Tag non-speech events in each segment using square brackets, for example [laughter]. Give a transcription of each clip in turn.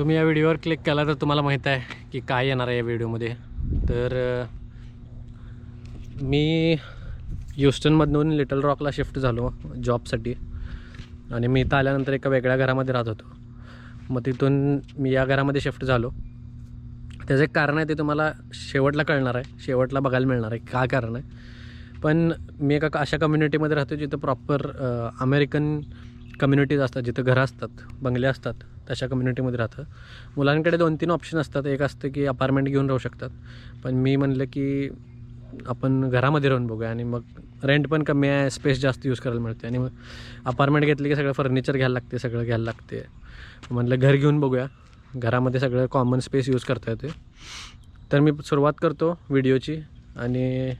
तुम्ही या व्हिडिओवर क्लिक केला तर तुम्हाला माहीत आहे की काय येणार आहे या व्हिडिओमध्ये. तर मी ह्युस्टनमधून लिटल रॉकला शिफ्ट झालो जॉबसाठी आणि मी इथं आल्यानंतर एका वेगळ्या घरामध्ये राहत होतो. मग तिथून मी या घरामध्ये शिफ्ट झालो. त्याचं एक कारण आहे ते तुम्हाला शेवटला कळणार आहे. शेवटला बघायला मिळणार आहे काय कारण आहे. पण मी एका अशा कम्युनिटीमध्ये राहतो जिथं प्रॉपर अमेरिकन कम्युनिटीज असतात जिथं घरं असतात बंगले असतात तशा कम्युनिटीमध्ये राहतं. मुलांकडे दोन तीन ऑप्शन असतात. एक असतं की अपार्टमेंट घेऊन राहू शकतात. पण मी म्हणलं की आपण घरामध्ये राहून बघूया आणि मग रेंट पण कमी आहे स्पेस जास्त यूज करायला मिळते. आणि मग अपार्टमेंट घेतली की सगळं फर्निचर घ्यायला लागते सगळं घ्यायला लागते. म्हणलं घर घेऊन बघूया. घरामध्ये सगळं कॉमन स्पेस यूज करता येते तर मी सुरुवात करतो व्हिडिओची. आणि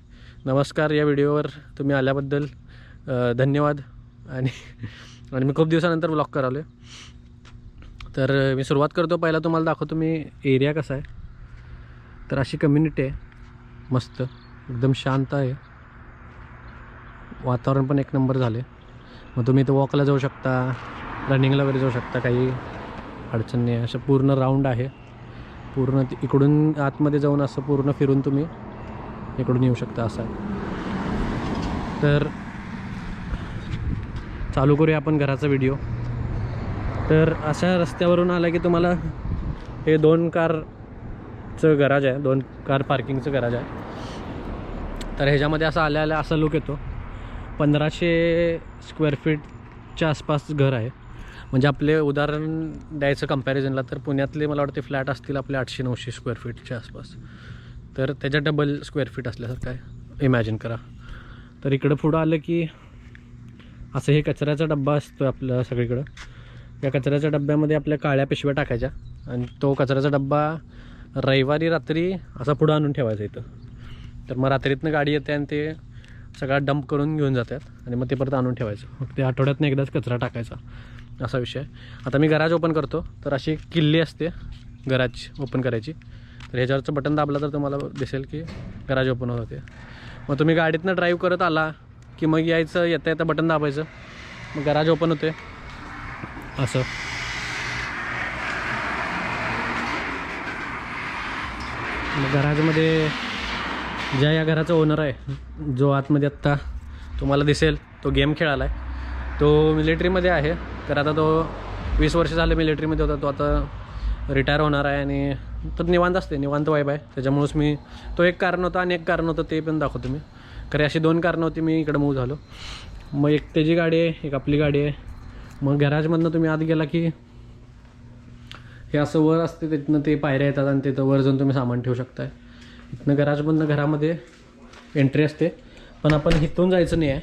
नमस्कार या व्हिडिओवर तुम्ही आल्याबद्दल धन्यवाद. आणि आणि मी खूप दिवसानंतर ब्लॉग आहे तर मी सुरुवात करतो. पहिला तुम्हाला दाखवतो मी एरिया कसा आहे. तर अशी कम्युनिटी आहे. मस्त. एकदम शांत आहे. वातावरण पण एक नंबर झाले मग तुम्ही इथं वॉकला जाऊ शकता. रनिंगला वगैरे जाऊ शकता. काही अडचण नाही. असं पूर्ण राऊंड आहे. पूर्ण इकडून आतमध्ये जाऊन असं पूर्ण फिरून तुम्ही इकडून येऊ शकता. असं तर चालू करूया आपण घराचा व्हिडिओ तर अशा रस्त्यावरून आला की तुम्हाला हे दोन कारचं गराज आहे दोन कार पार्किंगचं गराज आहे. तर ह्याच्यामध्ये असं आल्या आल्या असा लुक येतो. पंधराशे स्क्वेअर फीटच्या आसपास घर आहे. म्हणजे आपले उदाहरण द्यायचं कम्पॅरिझनला तर पुण्यातले मला वाटते फ्लॅट असतील आपले आठशे नऊशे स्क्वेअर फीटच्या आसपास. तर त्याच्या डबल स्क्वेअर फीट असल्यासारखं आहे. इमॅजिन करा. तर इकडं पुढं आलं की असं हे कचऱ्याचा डब्बा असतो आपलं सगळीकडं. या कचऱ्याच्या डब्यामध्ये आपल्या काळ्या पिशव्या टाकायच्या आणि तो कचऱ्याचा डब्बा रविवारी रात्री असा पुढं आणून ठेवायचा इथं. तर मग रात्रीतनं गाडी येते आणि ते सगळा डंप करून घेऊन जातात आणि मग ते परत आणून ठेवायचं. मग ते आठवड्यातनं एकदाच कचरा टाकायचा. असा विषय. आता मी गराज ओपन करतो. तर अशी किल्ली असते गराज ओपन करायची. तर ह्याच्यावरचं बटन दाबलं तर तुम्हाला दिसेल की गराज ओपन होत होते मग तुम्ही गाडीतनं ड्राईव्ह करत आला. की मग यायचं येता येतं बटन दाबायचं. मग गराज ओपन होते. असं. मग गराजमध्ये ज्या या घराचा ओनर आहे जो आतमध्ये आत्ता तुम्हाला दिसेल तो गेम खेळाला आहे तो मिलिटरीमध्ये आहे. तर आता तो वीस वर्ष झाले मिलिटरीमध्ये होता. तो आता रिटायर होणार आहे आणि तर निवांत असते निवांत वाईब आहे. त्याच्यामुळंच मी तो एक कारण होता आणि एक कारण होतं ते पण दाखवतो मी. कारण अशी दोन कारणं होती मी इकडं मूव झालो. मग एक त्याची गाडी आहे एक आपली गाडी आहे. मग गॅराजमधनं तुम्ही आत गेला की हे असं वर असते तिथनं ते पायऱ्या येतात आणि तिथं वर जाऊन तुम्ही सामान ठेवू शकताय. इथनं गराजमधनं घरामध्ये एंट्री असते. पण आपण इथून जायचं नाही आहे.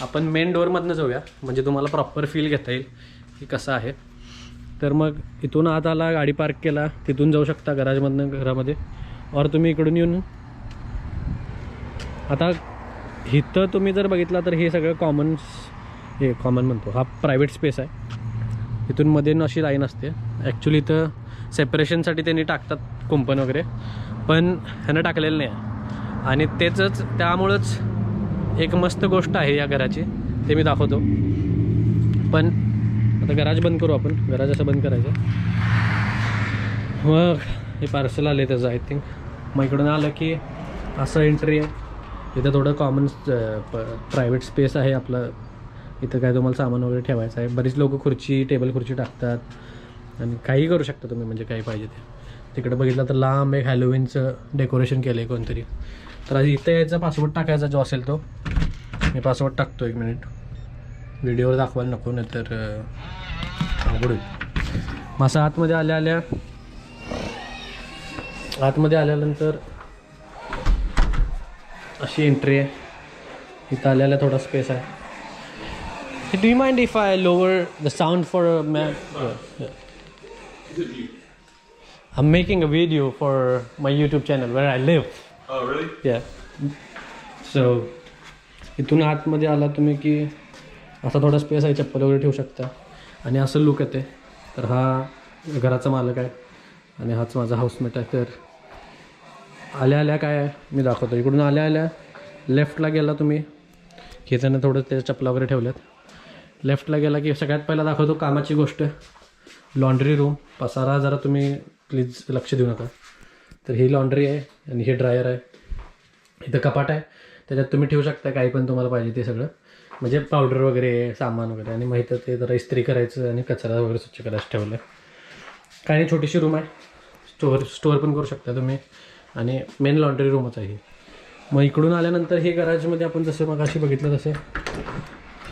आपण मेन डोअरमधनं जाऊया. म्हणजे तुम्हाला प्रॉपर फील घेता येईल की कसं आहे. तर मग इथून आत आला गाडी पार्क केला तिथून जाऊ शकता गराजमधनं घरामध्ये. और तुम्ही इकडून येऊन आता इथं तुम्ही जर बघितला तर हे सगळं कॉमन हे कॉमन म्हणतो हा प्रायव्हेट स्पेस आहे. इथून मध्ये न अशी लाईन असते. ॲक्च्युली इथं सेपरेशनसाठी त्यांनी टाकतात कुंपण वगैरे पण ह्यानं टाकलेलं नाही आहे. आणि तेचंच त्यामुळंच एक मस्त गोष्ट आहे या घराची ते मी दाखवतो. पण आता गराज बंद करू आपण. गराज असं बंद करायचं. मग हे पार्सल आले त्याचं आय थिंक मग इकडून आलं की असं एंट्री आहे. इथं थोडं कॉमन प्रायव्हेट स्पेस आहे आपलं. इथं काय तुम्हाला सामान वगैरे ठेवायचं आहे. बरीच लोक खुर्ची टेबल खुर्ची टाकतात. आणि काही करू शकता तुम्ही म्हणजे काही पाहिजे ते. तिकडे बघितलं तर लांब एक हॅलोविनचं डेकोरेशन केलं आहे कोणतरी. तर आज इथं यायचा पासवर्ड टाकायचा जो असेल तो. मी पासवर्ड टाकतो एक मिनिट व्हिडिओवर दाखवायला नको नाही तर अवघड होईल. मग असं आतमध्ये आल्या आल्या आतमध्ये आल्यानंतर अशी एंट्री आहे. इथं आल्याला थोडा स्पेस आहे. Do you mind if I lower the sound for me I'm making a video for my YouTube channel where I live. Oh, really? Yeah. So इथून आतमध्ये आला तुम्ही की असा थोडा स्पेस आहे चप्पल वगैरे ठेवू शकता. आणि असं लुक येते. तर हा घराचा मालक आहे. आणि हाच माझा हाऊसमेट आहे. तर आल्या आल्या काय आहे? मी दाखवतो. इकडून आल्या आल्या लेफ्टला गेला तुम्ही. हे त्यानं थोडं त्याच्या चपला वगैरे ठेवल्यात. लेफ्टला गेला की सगळ्यात पहिला दाखवतो कामाची गोष्ट. Laundry room. पसारा जरा तुम्ही प्लीज लक्ष देऊ नका. तर ही लॉन्ड्री आहे आणि हे ड्रायर आहे. इथं कपाट आहे. त्याच्यात तुम्ही ठेवू शकता काही पण तुम्हाला पाहिजे ते सगळं. म्हणजे पावडर वगैरे सामान वगैरे आणि माहीत ते जरा इस्त्री करायचं आणि कचरा वगैरे स्वच्छ करायचं ठेवलं आहे काही नाही छोटीशी रूम आहे. स्टोअर स्टोअर पण करू शकता तुम्ही. आणि मेन लॉन्ड्री रूमच आहे. मग इकडून आल्यानंतर हे गराजमध्ये आपण जसं मग अशी बघितलं तसे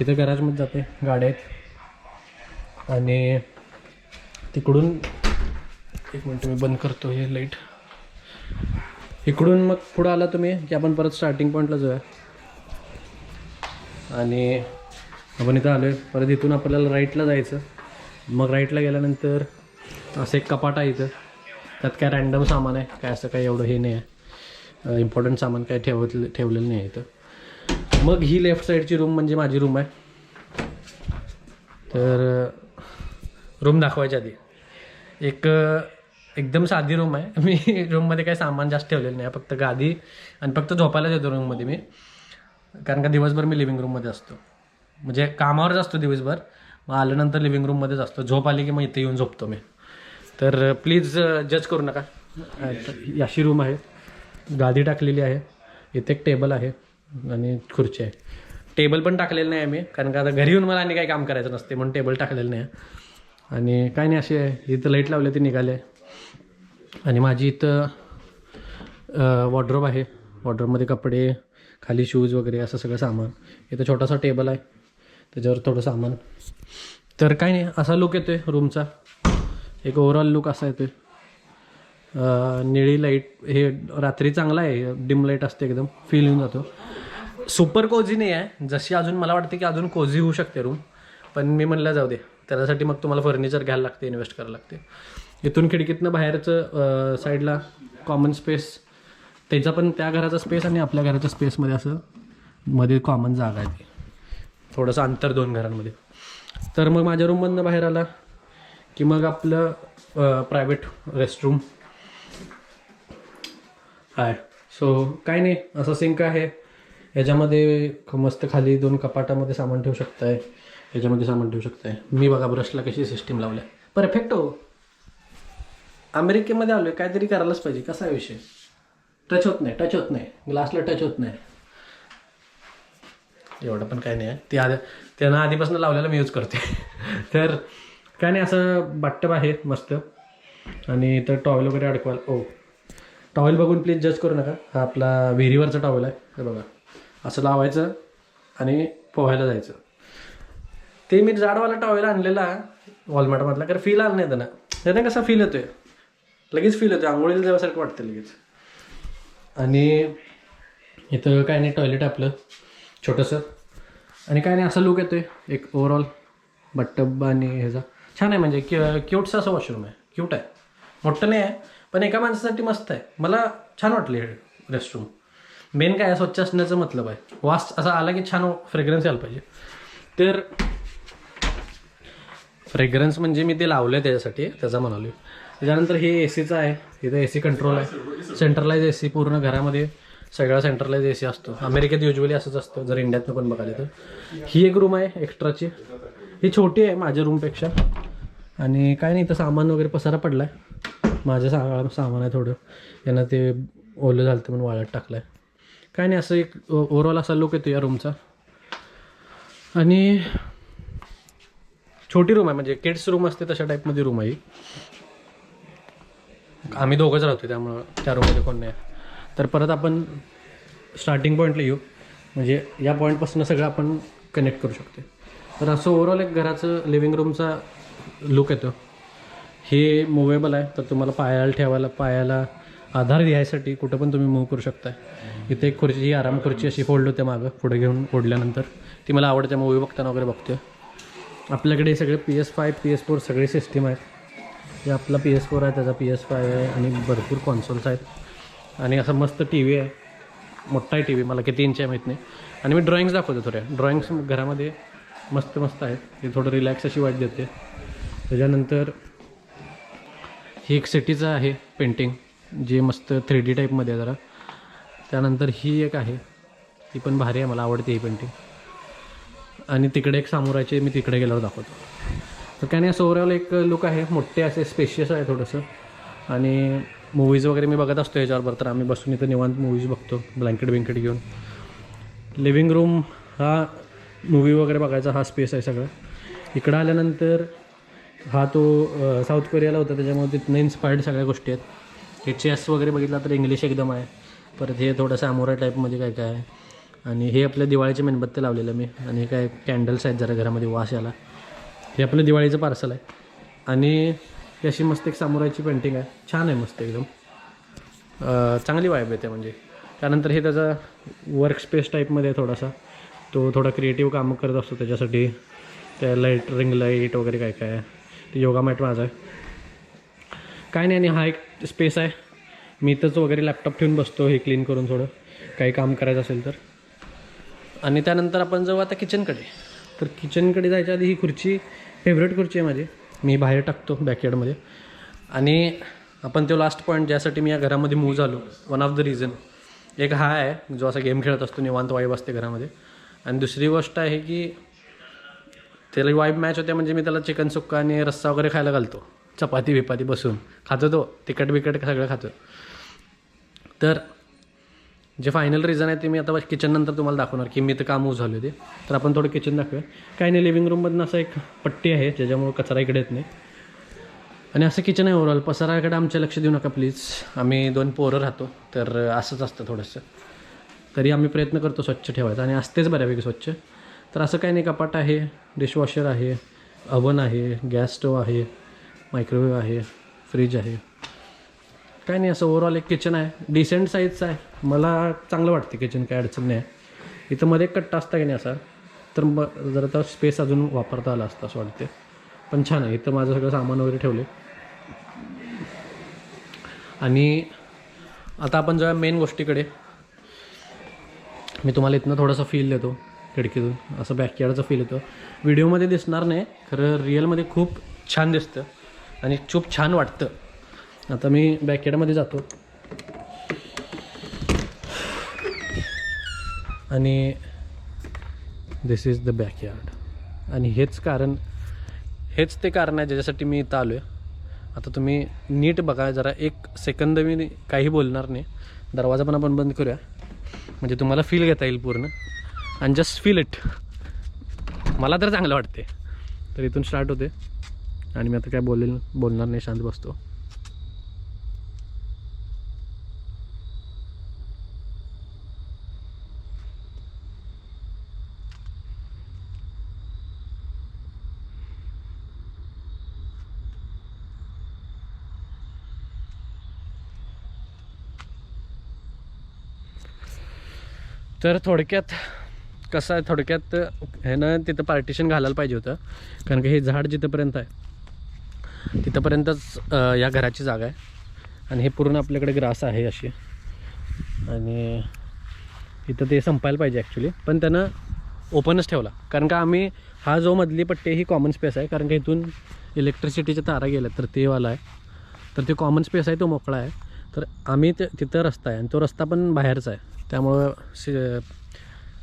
इथं गराजमध्ये जाते गाड्या आहेत. आणि तिकडून एक मिनटं मी बंद करतो हे लाइट इकडून मग पुढं आला तुम्ही की आपण परत स्टार्टिंग पॉईंटला जाऊया. आणि आपण इथं आलो आहे परत इथून आपल्याला राईटला जायचं. मग राईटला गेल्यानंतर असं एक कपाट आहे इथं. त्यात काय रॅन्डम सामान आहे काय असं काय एवढं हे नाही आहे. इम्पॉर्टंट सामान काय ठेवत ठेवलेलं नाही आहे इथं. मग ही लेफ्ट साईडची रूम म्हणजे माझी रूम आहे. तर रूम दाखवायच्या आधी. एक एकदम साधी रूम आहे. [laughs] मी रूममध्ये काही सामान जास्त ठेवलेलं नाही फक्त गादी आणि फक्त झोपायलाच येतो रूममध्ये मी. कारण का दिवसभर मी लिव्हिंग रूममध्ये असतो. म्हणजे कामावरच असतो दिवसभर. मग आल्यानंतर लिव्हिंग रूममध्येच असतो. झोप आली की मग इथे येऊन झोपतो मी. तर प्लीज जज करू नका. याशी अशी रूम आहे. गादी टाकलेली आहे. इथे एक टेबल आहे आणि खुर्ची आहे. टेबल पण टाकलेलं नाही आहे मी कारण का आता घरी येऊन मला आणि काही काम करायचं नसते म्हणून टेबल टाकलेलं नाही. आहे आणि काय नाही अशी आहे. इथं लाइट लावले ते निघाले आणि माझी इथं वॉड्रोब आहे. वॉड्रोबमध्ये कपडे खाली शूज वगैरे असं सगळं सामान. इथं छोटासा टेबल आहे. त्याच्यावर थोडं सामान. तर काय नाही असा लुक येतो आहे रूमचा एक ओव्हरऑल लुक असा येतोय. निळी लाइट हे रात्री चांगला आहे डिम लाइट असते एकदम फील येऊन जातो. सुपर कोझी नाही आहे. जशी अजून मला वाटते की अजून कोझी होऊ शकते रूम पण मी म्हणलं जाऊ दे. त्याच्यासाठी मग तुम्हाला फर्निचर घ्यायला लागते इन्व्हेस्ट करायला लागते. इथून खिडकीतनं बाहेरचं साईडला कॉमन स्पेस त्याचा पण त्या घराचा स्पेस आणि आपल्या घराच्या स्पेसमध्ये असं मध्ये कॉमन जागा आहे ती. थोडंसं अंतर दोन घरांमध्ये. तर मग माझ्या रूममधनं बाहेर आला. की मग आपलं प्रायव्हेट रेस्टरूम आहे. सो काय नाही असं सिंक आहे. याच्यामध्ये मस्त खाली दोन कपाटामध्ये सामान ठेवू शकताय. याच्यामध्ये सामान ठेवू शकताय. मी बघा ब्रशला कशी सिस्टीम लावल्या. परफेक्ट हो अमेरिकेमध्ये आलोय काहीतरी करायलाच पाहिजे. कसा आहे विषय? टच होत नाही टच होत नाही. ग्लासला टच होत नाही. एवढं पण काही नाही आहे. ती आधी त्यांना आधीपासून लावलेलं मी यूज करते [laughs] तर काय नाही असं बाटटब आहे मस्त. आणि इथं टॉवेल वगैरे अडकवाल. ओ. टॉवेल बघून प्लीज जज करू नका. हा आपला विहिरीवरचा टॉवेल आहे. हे बघा. असं लावायचं आणि पोहायला जायचं. ते मी जाडवाला टॉवेल आणलेला वॉलमार्टमधला कारण फील आलं नाही त्यांना. त्यांना कसा फील येतोय? लगेच फील येतोय. आंघोळीला जाण्यासारखं वाटतं लगेच. आणि इथं काय नाही टॉयलेट आपलं. छोटंसं. आणि काय नाही असं लुक येतोय. एक ओव्हरऑल बट्टब आणि ह्याचा. छान आहे म्हणजे क्यू क्यूटचं असं वॉशरूम आहे. क्यूट आहे. मोठं नाही आहे पण एका माणसासाठी मस्त आहे. मला छान वाटले रेस्टरूम मेन काय आहे, स्वच्छ असण्याचं मतलब आहे. वास असा आला की छान फ्रेग्रन्स यायला पाहिजे. तर फ्रेग्रन्स म्हणजे मी ते लावलं आहे त्याच्यासाठी त्याचा म्हणालो त्याच्यानंतर हे ए सीचं आहे. इथं ए सी कंट्रोल आहे. सेंट्रलाइज ए सी पूर्ण घरामध्ये सगळा सेंट्रलाइज ए सी असतो. अमेरिकेत युजली असंच असतं. जर इंडियातनं पण बघायला तर. ही एक रूम आहे एक्स्ट्राची ही छोटी आहे माझ्या रूमपेक्षा आणि काय नाही इथं सामान वगैरे पसारा पडला आहे माझं सा सामान आहे थोडं. यांना ते ओलं झालं ते म्हणून वाळत टाकलं आहे काय नाही असं एक ओव्हरऑल असा लुक येतो या रूमचा आणि छोटी रूम आहे म्हणजे किड्स रूम असते तशा टाईपमध्ये रूम आहे आम्ही दोघंच राहतो त्यामुळं त्या रूममध्ये कोण नाही तर परत आपण स्टार्टिंग पॉईंटला येऊ. म्हणजे या पॉईंटपासून सगळं आपण कनेक्ट करू शकतो तर असं ओव्हरऑल एक घराचं लिव्हिंग रूमचा लुक येतो. हे मुवेबल आहे तर तुम्हाला पायाला ठेवायला पायाला आधार घ्यायसाठी कुठं पण तुम्ही मूव करू शकता इथे एक खुर्ची ही आराम खुर्ची अशी फोडली होते मागं पुढे घेऊन ओढल्यानंतर. ती मला आवडते मूवी बघताना वगैरे बघते आपल्याकडे सगळे P S five P S four सगळे सिस्टीम आहेत. जे आपला पी एस फोर आहे त्याचा पी एस फाय आहे आणि भरपूर कॉन्सोल्स आहेत. आणि असं मस्त टी व्ही आहे. मोठा आहे टी व्ही मला किती इंच आहे माहीत नाही. आणि मी ड्रॉइंग्स दाखवतो थोड्या. ड्रॉइंग्स घरामध्ये मस्त मस्त आहेत. ते थोडं रिलॅक्स अशी वाट देते. त्याच्यानंतर ही एक सिटीचं आहे पेंटिंग जे मस्त थ्री डी टाईपमध्ये आहे जरा. त्यानंतर ही एक आहे ती पण भारी आहे मला आवडते ही पेंटिंग आणि तिकडे एक सामोराचे मी तिकडे गेल्यावर दाखवतो. तर काय नाही असं एक लुक आहे मोठे असे स्पेशियस आहे थोडंसं. आणि मूवीज वगैरे मी बघत असतो याच्यावर तर आम्ही बसून इथं निवांत मूवीज बघतो ब्लँकेट बिंकेट घेऊन. लिव्हिंग रूम हा मूवी वगैरे बघायचा हा स्पेस आहे सगळं. इकडं आल्यानंतर हा तो साऊथ कोरियाला होता त्याच्यामुळे तिथनं इन्स्पायर्ड सगळ्या गोष्टी आहेत. हे चेस वगैरे बघितला तर इंग्लिश एकदम आहे. परत हे थोडंसं अमोरा टाईपमध्ये काय काय आहे. आणि हे आपल्या दिवाळीचे मेणबत्ते लावलेलं मी. आणि हे काय कॅन्डल्स आहेत जरा घरामध्ये वास याला हे आपलं दिवाळीचं पार्सल आहे. आणि ही अशी मस्त एक सामोरायची पेंटिंग आहे. छान आहे मस्त एकदम. चांगली वाईब येते म्हणजे. त्यानंतर हे त्याचा वर्क स्पेस टाईपमध्ये आहे थोडासा. तो थोडा क्रिएटिव्ह कामं करत असतो त्याच्यासाठी. त्या लाइट रिंग लाइट वगैरे काय काय. आहे योगा मॅट माझा आहे. काय नाही आणि हा एक स्पेस आहे. मी इथंच वगैरे लॅपटॉप ठेवून बसतो हे क्लीन करून थोडं. काही काम करायचं असेल तर. आणि त्यानंतर आपण जाऊ आता किचनकडे तर किचनकडे जायच्या आधी ही खुर्ची फेवरेट खुर्ची आहे माझी. मी बाहेर टाकतो बॅकयार्डमध्ये आणि आपण तो लास्ट पॉईंट ज्यासाठी मी या घरामध्ये मूव्ह झालो वन ऑफ द रिझन एक हा आहे जो असा गेम खेळत असतो निवांत वाईब असते घरामध्ये. आणि दुसरी गोष्ट आहे की त्याला वाईब मॅच होते म्हणजे मी त्याला चिकन सुक्का आणि रस्सा वगैरे खायला घालतो. चपाती बिपाती बसून. खातो तो. तिखट बिकट सगळं खातो. तर जे फायनल रिझन आहे ते मी आता किचन नंतर तुम्हाला दाखवणार की मी तर काम मूव झालो ते तर आपण थोडं किचन दाखवूया. काही नाही लिव्हिंग रूममधनं असं एक पट्टी आहे ज्याच्यामुळं कचरा इकडे येत नाही. आणि असं किचन आहे ओव्हरऑल पसाराकडे आमच्या लक्ष देऊ नका प्लीज आम्ही दोन पोरं राहतो. तर असंच असतं थोडंसं. तरी आम्ही प्रयत्न करतो स्वच्छ ठेवायचा. आणि असतेच बऱ्यापैकी स्वच्छ. तर असं काही नाही कपाट आहे डिशवॉशर आहे अवन आहे गॅस स्टोव आहे मायक्रोवेव्ह आहे फ्रीज आहे. काय नाही असं ओवरऑल एक किचन आहे. डिसेंट साईजचं आहे. मला चांगलं वाटते किचन काय अडचण नाही. आहे इथं मध्ये एक कट्टा असता की नाही असा? तर मग जरा तर स्पेस अजून वापरता आला असतं असं वाटते पण छान आहे. इथं माझं सगळं सामान वगैरे ठेवले आणि आता आपण जेव्हा मेन गोष्टीकडे. मी तुम्हाला इथनं थोडासा फील देतो. खिडकीतून असं बॅकयार्डचा फील येतो. व्हिडिओमध्ये दिसणार नाही खरं रिअलमध्ये खूप छान दिसतं आणि खूप छान वाटतं. आता मी बॅकयार्डमध्ये जातो. आणि दिस इज द बॅकयार्ड आणि हेच कारण हेच ते कारण आहे ज्याच्यासाठी मी इथं आलो आहे आता तुम्ही नीट बघा जरा एक सेकंद मी काही बोलणार नाही. दरवाजा पण आपण बंद करूया. म्हणजे तुम्हाला फील घेता येईल पूर्ण. आणि जस्ट फील इट मला तर चांगलं वाटते तर इथून स्टार्ट होते. आणि मी आता काय बोलेल बोलणार नाही शांत बसतो. तर थोडक्यात कसं आहे थोडक्यात ह्यानं तिथं पार्टिशन घालायला पाहिजे होतं. कारण की हे झाड जिथंपर्यंत आहे तिथंपर्यंतच या घराची जागा आहे. आणि हे पूर्ण आपल्याकडे ग्रास आहे अशी. आणि इथं ते संपायला पाहिजे ॲक्च्युली पण त्यानं ओपनच ठेवला. कारण का आम्ही हा जो मधली पट्टी ही कॉमन स्पेस आहे. कारण का इथून इलेक्ट्रिसिटीच्या तारा गेल्या तर तेवाला आहे. तर ते कॉमन स्पेस आहे तो मोकळा आहे. तर आम्ही ते तिथं रस्ता आहे. आणि तो रस्ता पण बाहेरचा आहे. त्यामुळं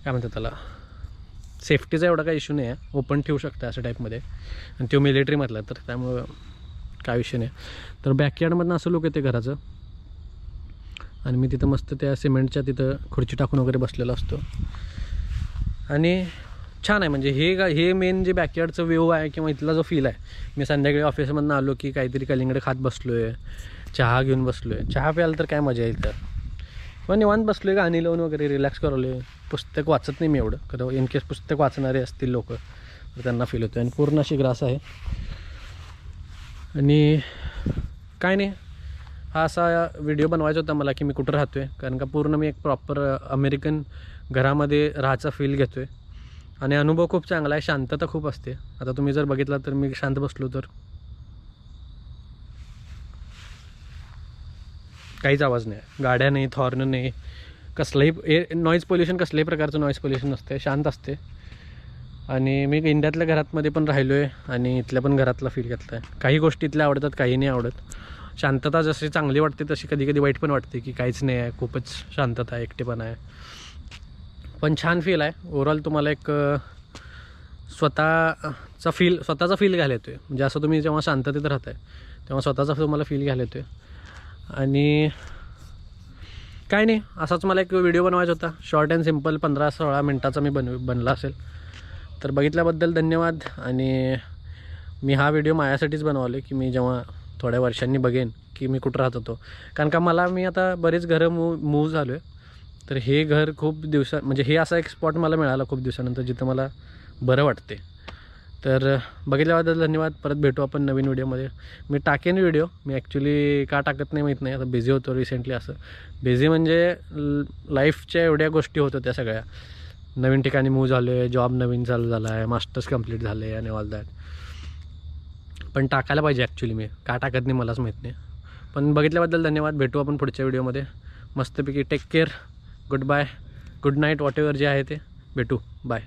काय म्हणतात त्याला? सेफ्टीचा एवढा काही इश्यू नाही आहे ओपन ठेवू शकता अशा टाईपमध्ये आणि तो मिलिटरीमधला तर त्यामुळं काय विषय नाही. तर बॅकयार्डमधनं असं लोक येते घराचं. आणि मी तिथं मस्त त्या सिमेंटच्या तिथं खुर्ची टाकून वगैरे बसलेलो असतो. आणि छान आहे म्हणजे हे गा- हे मेन जे बॅकयार्डचं व्यू आहे किंवा इथला जो फील आहे मी संध्याकाळी ऑफिसमधनं आलो की काहीतरी कलिंगडे खात बसलो आहे चहा घेऊन बसलो आहे चहा प्यायला तर काय मजा येईल तर. मग निवांत बसलो आहे गाणी लावून वगैरे रिलॅक्स करवले पुस्तक वाचत नाही मी एवढं. खरं इन केस पुस्तक वाचणारे असतील लोक तर त्यांना फील होतं आणि पूर्ण अशी ग्रास आहे. आणि काय नाही. हा असा व्हिडिओ बनवायचा होता मला की मी कुठं राहतो आहे कारण का पूर्ण मी एक प्रॉपर अमेरिकन घरामध्ये राहायचा फील घेतो आहे आणि अनुभव खूप चांगला आहे. शांतता खूप असते. आता तुम्ही जर बघितला तर मी शांत बसलो तर. काहीच आवाज नाही. गाड्या नाही थॉर्न नाही. कसलंही ए नॉईज पोल्युशन कसल्याही प्रकारचं नॉईज पोल्युशन नसते शांत असते आणि मी इंडियातल्या घरातमध्ये पण राहिलो आहे आणि इथल्या पण घरातला फील घेतला आहे काही गोष्टी इथल्या आवडतात काही नाही आवडत. शांतता जशी चांगली वाटते तशी कधी कधी वाईट पण वाटते की काहीच नाही आहे. खूपच शांतता आहे एकटेपणा आहे. पण छान फील आहे. ओव्हरऑल तुम्हाला एक स्वतःचा फील स्वतःचा फील घ्यायला येतो आहे म्हणजे असं तुम्ही जेव्हा शांततेत राहताय तेव्हा स्वतःचा तुम्हाला फील घ्यायला येतो आहे आणि काय नाही असाच मला एक व्हिडिओ बनवायचा होता. शॉर्ट अँड सिंपल पंधरा सोळा मिनटाचा मी बनव बनला असेल. तर बघितल्याबद्दल धन्यवाद आणि मी हा व्हिडिओ माझ्यासाठीच बनवले की मी जेव्हा थोड्या वर्षांनी बघेन की मी कुठं राहत होतो. कारण का मला मी आता बरेच घरं मूव मूव झालो आहे तर हे घर खूप दिवसा म्हणजे हे असा एक स्पॉट मला मिळाला खूप दिवसानंतर जिथं मला बरं वाटते तर बघितल्याबद्दल धन्यवाद. परत भेटू आपण नवीन व्हिडिओमध्ये. मी टाकेन व्हिडिओ. मी ॲक्च्युली का टाकत नाही माहीत नाही. आता बिझी होतो रिसेंटली असं. बिझी म्हणजे लाईफच्या एवढ्या गोष्टी होत्या त्या सगळ्या. नवीन ठिकाणी मूव झालो आहे जॉब नवीन चालू झाला आहे मास्टर्स कंप्लीट झाले आहे आणि ऑल दॅट पण टाकायला पाहिजे ॲक्च्युली मी. का टाकत नाही मलाच माहीत नाही. पण बघितल्याबद्दल धन्यवाद. भेटू आपण पुढच्या व्हिडिओमध्ये. मस्तपैकी take care goodbye good night whatever जे आहे ते. भेटू. बाय